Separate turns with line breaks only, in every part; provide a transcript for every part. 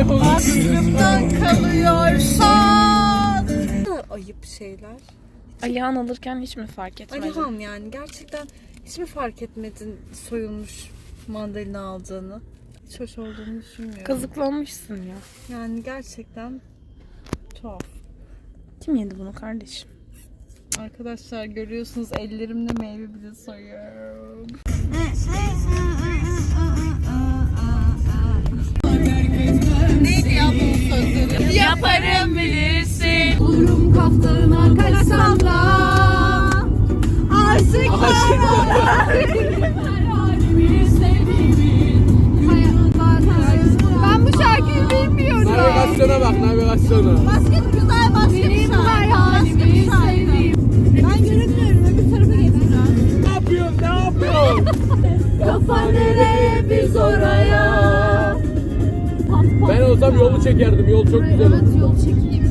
Aklımdan kalıyorsan. Ayıp şeyler.
Alihan alırken hiç mi fark etmedin?
Alihan yani gerçekten hiç mi fark etmedin soyulmuş mandalina aldığını? Hiç hoş olduğunu düşünmüyorum.
Kazıklanmışsın ya.
Yani gerçekten tuhaf.
Kim yedi bunu kardeşim?
Arkadaşlar görüyorsunuz ellerimle meyve bile soyuyorum. Ben bu şarkıyı bilmiyorum.
Navigasyona bak navigasyona.
Basket güzel basket Benim hayalimi Ben göremiyorum öbür tarafa geçsin.
Ne yapıyorsun ne yapıyorsun?
Kafa nereye biz oraya.
ben olsam yolu çekerdim yol çok güzel.
Evet yol çekeyim.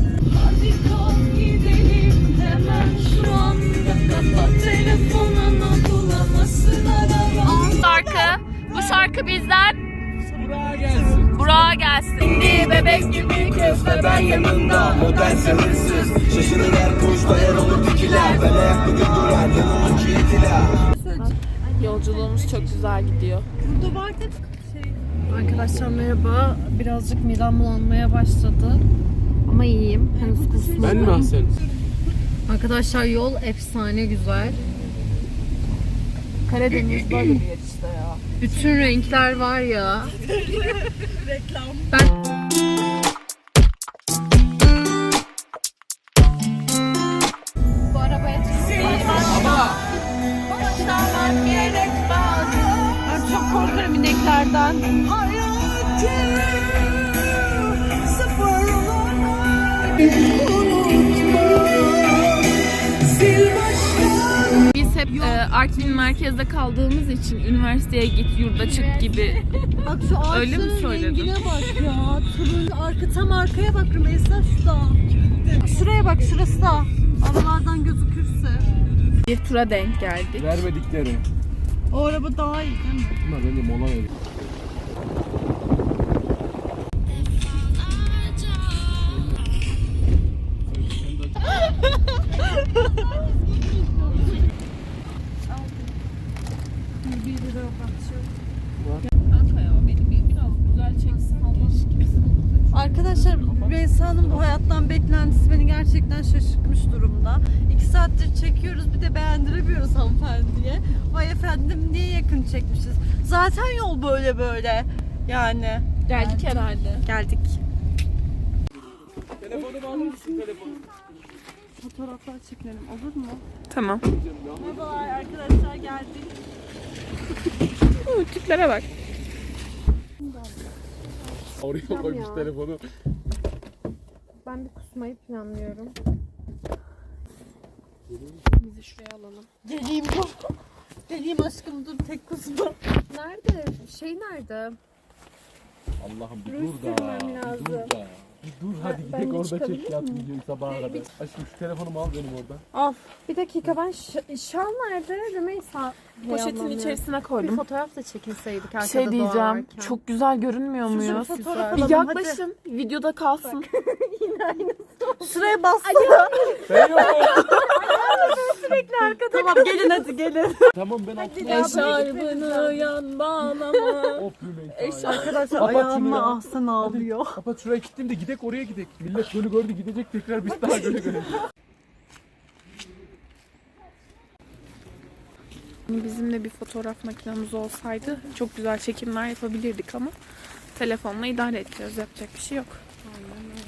Şarkı. Bizden
Buraya gelsin.
Burak'a gelsin. Bebek gibi köfte ben yanında.
Modernse hırsız Şaşırır her kuş dayan olur tikiler Ben ayakta gün durar yanımın kilitiler
Yolculuğumuz çok güzel gidiyor.
Burada var şey. Arkadaşlar merhaba. Birazcık midem bulanmaya başladı. Ama iyiyim. Henüz kusmadım.
Ben mi Ahsen?
Arkadaşlar yol efsane güzel.
Karadeniz böyle bir yer.
Bütün renkler var ya.
Arabaya
Ben çok korkarım ineklerden.
Biz hep e, Artvin merkezde kaldığımız için üniversiteye git yurda çık gibi
Bak şu ağaçların
Öyle mi söyledin?
rengine bak ya. Turun arka tam arkaya bak Rümeysa şurada. Şuraya bak şurası da. Aralardan gözükürse.
bir tura denk geldik.
Vermedikleri.
O araba daha iyi değil mi?
Bunlar bence mola verir.
Arkadaşlar Reysa'nın bu hayattan beklentisi beni gerçekten şaşırtmış durumda. İki saattir çekiyoruz bir de beğendiremiyoruz hanımefendiye. Vay efendim niye yakın çekmişiz? Zaten yol böyle böyle. Yani
Geldik herhalde.
geldik.
Telefonumu alır mısın telefonu?
Fotoğraflar çekelim olur mu?
Tamam.
Merhabalar arkadaşlar geldik.
Tiplere bak.
Oraya koymuş telefonu.
Ben bir kusmayı planlıyorum.
Bizi şuraya alalım.
Geleyim dur. Geleyim aşkım dur tek kusma. Nerede? Şey nerede?
Allah'ım bir
Ruj
dur da.
sürmem
Bir dur
lazım.
da. Bir dur hadi
ben
gidelim
bir
orada çek yat videoyu sabaha kadar. Aşkım şu telefonumu al benim oradan.
Al. Bir dakika ben şal nerede? Rümeysa.
Poşetin içerisine
Bir
koydum.
fotoğraf da çekilseydik arkada
Bir şey diyeceğim.
doğarken.
Çok güzel görünmüyor muyuz?
fotoğraf
Bir
alalım,
yaklaşın. Videoda kalsın.
Şuraya bassana.
Ben yok.
tamam gelin hadi
tamam ben attım.
Eşarbını yan bağlama.
Of Rümeysa. ya.
Arkadaşlar
Kapat
ayağımla
şunu ya.
ahsen ağlıyor.
Kapat şuraya gittim de gidek oraya gidek. Millet gölü gördü gidecek tekrar biz daha göle göle.
Bizim de bir fotoğraf makinemiz olsaydı çok güzel çekimler yapabilirdik ama telefonla idare ediyoruz. Yapacak bir şey yok.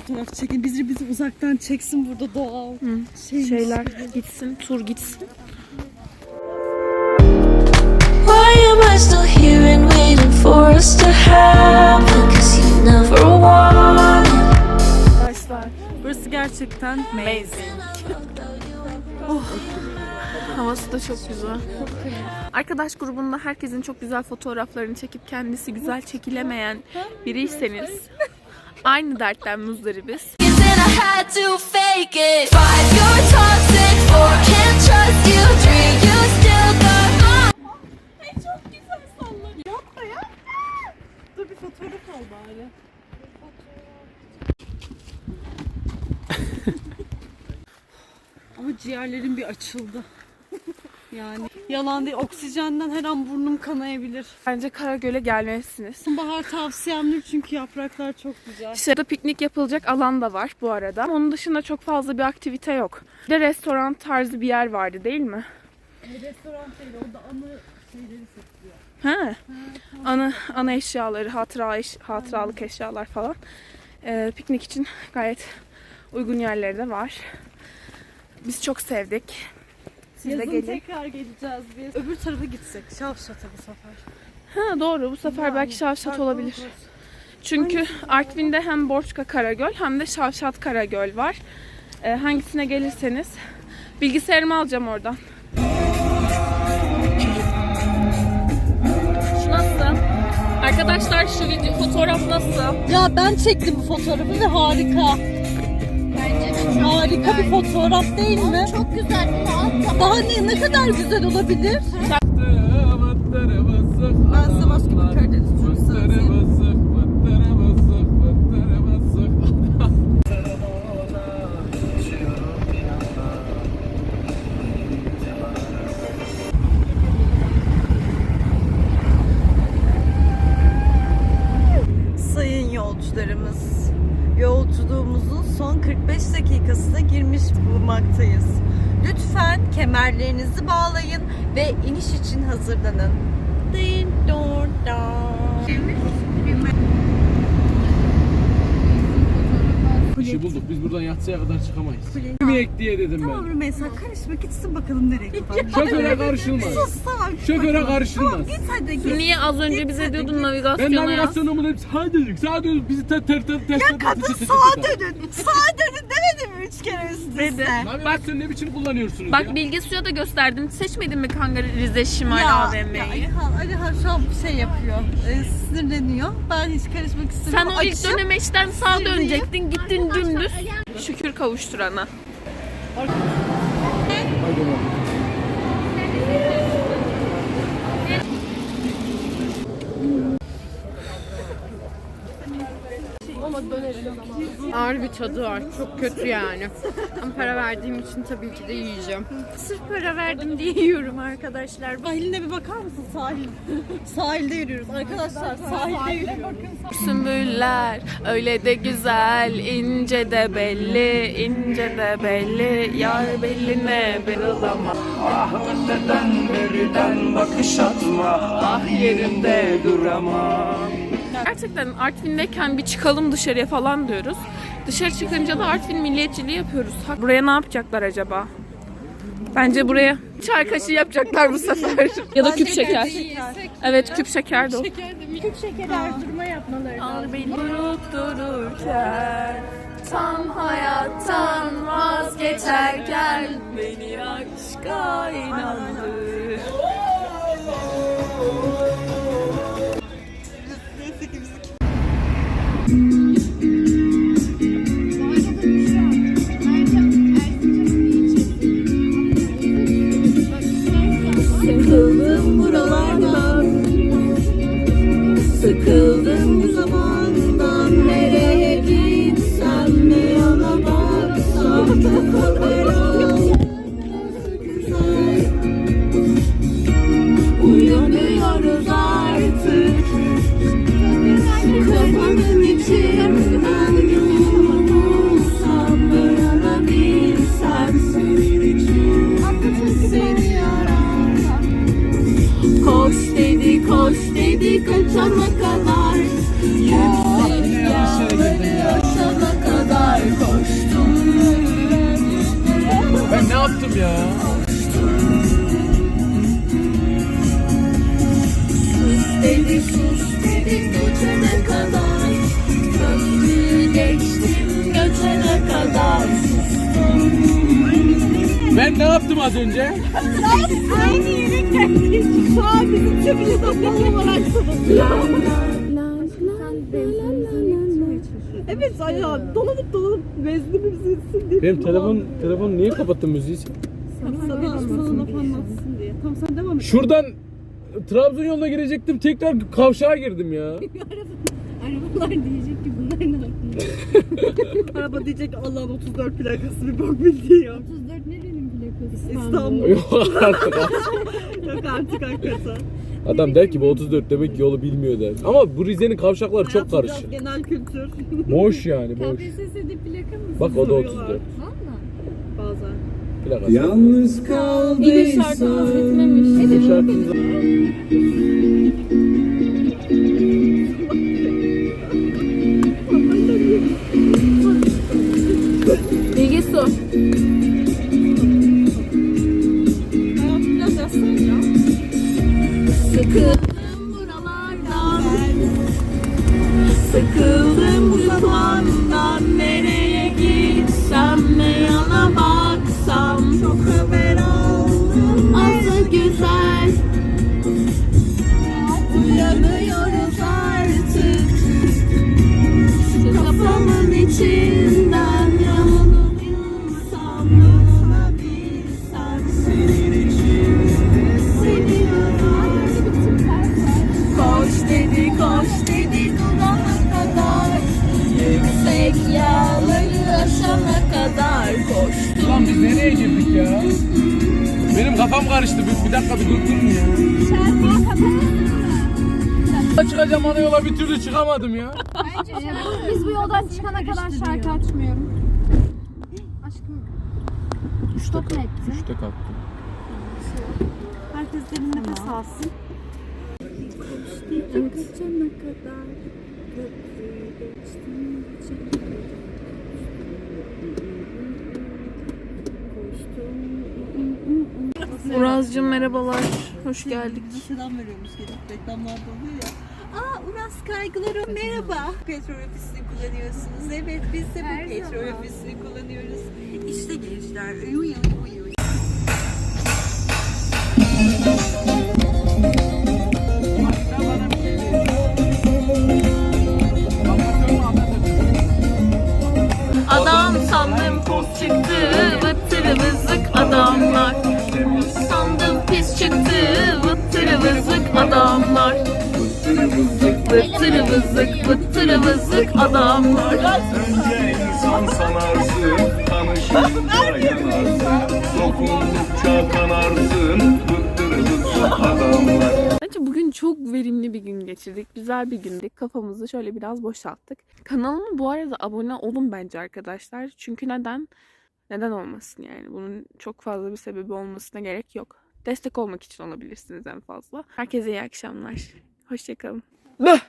Fotoğraf çekin. Bizi bizi uzaktan çeksin burada doğal. Şeymiş.
Şeyler gitsin, tur gitsin.
Am I still here and waiting for us to happen? Cause you never wanted.
Arkadaşlar
Burası gerçekten
amazing. oh. Havası da çok güzel. Arkadaş grubunda herkesin çok güzel fotoğraflarını çekip kendisi güzel çekilemeyen biriyseniz aynı dertten muzdaribiz.
Had to fake it. Five, you're toxic. Four, can't trust you. Three, you
al bari. Ama ciğerlerim bir açıldı. Yani yalan değil oksijenden her an burnum kanayabilir.
Bence Karagöl'e gelmelisiniz.
Bahar tavsiyemdir çünkü yapraklar çok güzel.
Dışarıda piknik yapılacak alan da var bu arada. Onun dışında çok fazla bir aktivite yok. Bir de restoran tarzı bir yer vardı değil mi?
Restoran değil orada anı şeyleri satılıyor.
Ha. Ana ana eşyaları, hatıra eş- hatıralık eşyalar falan. Ee, piknik için gayet uygun yerleri de var. Biz çok sevdik. Siz de
Yazın
gelin.
tekrar geleceğiz biz. Öbür tarafa gitsek. Şavşat'a bu sefer.
Ha doğru bu sefer belki Şavşat olabilir. Çünkü Artvin'de hem Borçka Karagöl hem de Şavşat Karagöl var. Ee, hangisine gelirseniz bilgisayarımı alacağım oradan. Arkadaşlar şu video fotoğraf nasıl?
Ya ben çektim bu fotoğrafı ve harika. Harika bir fotoğraf değil mi? Çok güzel. Daha ne, ne kadar güzel olabilir? Ben size başka bir Karadeniz söyleyeyim. Son 45 dakikasına girmiş bulunmaktayız. Lütfen kemerlerinizi bağlayın ve iniş için hazırlanın. Din don don.
İşi bulduk. Biz buradan yatsıya kadar çıkamayız. Yemeyek diye dedim
Tamam
ben.
Rümeysa karışma gitsin bakalım nereye kadar.
Şoföre karışılmaz.
Sus tamam. git
Şoföre
bakalım.
karışılmaz.
Tamam git hadi git.
Niye az önce bize diyordun
Ben
navigasyona yaz?
navigasyonu dedim sağ dedik sağ dedik bizi ter ter ter ter ter
Kadın sağa dönün. Sağa dönün demedim mi üç kere üst üste?
Dedi.
Navigasyon ne biçim kullanıyorsunuz
Bak
ya?
Bilge Su'ya da gösterdim. Seçmedin mi kanka Rize Şimal
Ya, ya
AVM'yi?
Alihan, Alihan şu an bir şey yapıyor. Ee, sinirleniyor. Ben hiç karışmak
Sen
istemiyorum.
o ilk
Akşam-
dönemeçten sağa
Sinirliyim.
dönecektin. Gittin dümdüz. Şükür kavuşturana.
Haydi bakalım.
Ağır bir tadı var. Çok kötü yani. Ama para verdiğim için tabii ki de yiyeceğim. Sırf para verdim diye yiyorum arkadaşlar.
Sahiline bir bakar mısın sahil? Sahilde yürüyoruz. Arkadaşlar sahilde yürüyoruz.
Sümbüller öyle de güzel, ince de belli, ince de belli, yar beline berılama.
Ah öteden beriden bakış atma Ah yerinde duramam
Gerçekten Artvin'deyken bir çıkalım dışarıya falan diyoruz. Dışarı çıkınca da Artvin milliyetçiliği yapıyoruz. Buraya ne yapacaklar acaba? Bence buraya çay kaşığı yapacaklar bu sefer. ya da küp şeker. Evet küp şeker de o.
Küçük şeker artırma yapmaları.
Al beni durup dururken Tam hayattan vazgeçerken Beni aşka inandır
Ben ne yaptım az önce?
Aynı yere geldik Şu an bizim olarak sanırım Evet ayağı dolanıp dolanıp bezdiğimizi silsin diye.
Benim telefon telefon niye kapattın müziği? sen?
Sana, anlatsın diye. Tamam sen devam et.
Şuradan Trabzon yoluna girecektim tekrar kavşağa girdim ya.
Arabalar diyecek ki bunlar ne yapıyor?
Araba diyecek Allah'ın 34 plakası bir bok bildiği yok.
34 nerenin plakası?
İstanbul.
Yok artık.
Yok artık hakikaten.
Adam der ki bu 34 demek ki yolu bilmiyor der. Ama bu Rize'nin kavşakları çok
Hayatım
karışık.
Genel kültür.
Boş yani boş.
KPSS'de plaka mı?
Bak o da
Soruyorlar.
34.
Valla.
Bazen.
Plakası.
Yalnız
Bir de
kaldıysan
şarkımız bitmemiş.
Bu şarkımız-
Sıkıldım buralardan. Sıkıldım
ana yola bir türlü çıkamadım ya.
Biz bu yoldan çıkana kadar şarkı açmıyorum. Aşkım. Stop mu ettin?
Üçte kalktım.
Herkes derin nefes alsın.
Urazcığım merhabalar. Hoş geldik.
Selam veriyormuş gelip reklamlarda oluyor ya. Aa Uras kaygılarım merhaba. Petrol ofisini kullanıyorsunuz. Evet biz de bu petrol ofisini kullanıyoruz. İşte gençler. Uy, uy, uy, uy.
Adam sandım pus çıktı Vıttırı Vıttırı vızık Vıttırı vızık adamlar
Önce insan sanarsın, tanışınca yanarsın, dokundukça kanarsın, bıktır bıktır adamlar.
Bence bugün çok verimli bir gün geçirdik. Güzel bir gündü. Kafamızı şöyle biraz boşalttık. Kanalıma bu arada abone olun bence arkadaşlar. Çünkü neden? Neden olmasın yani? Bunun çok fazla bir sebebi olmasına gerek yok. Destek olmak için olabilirsiniz en fazla. Herkese iyi akşamlar. Hoşçakalın. 네.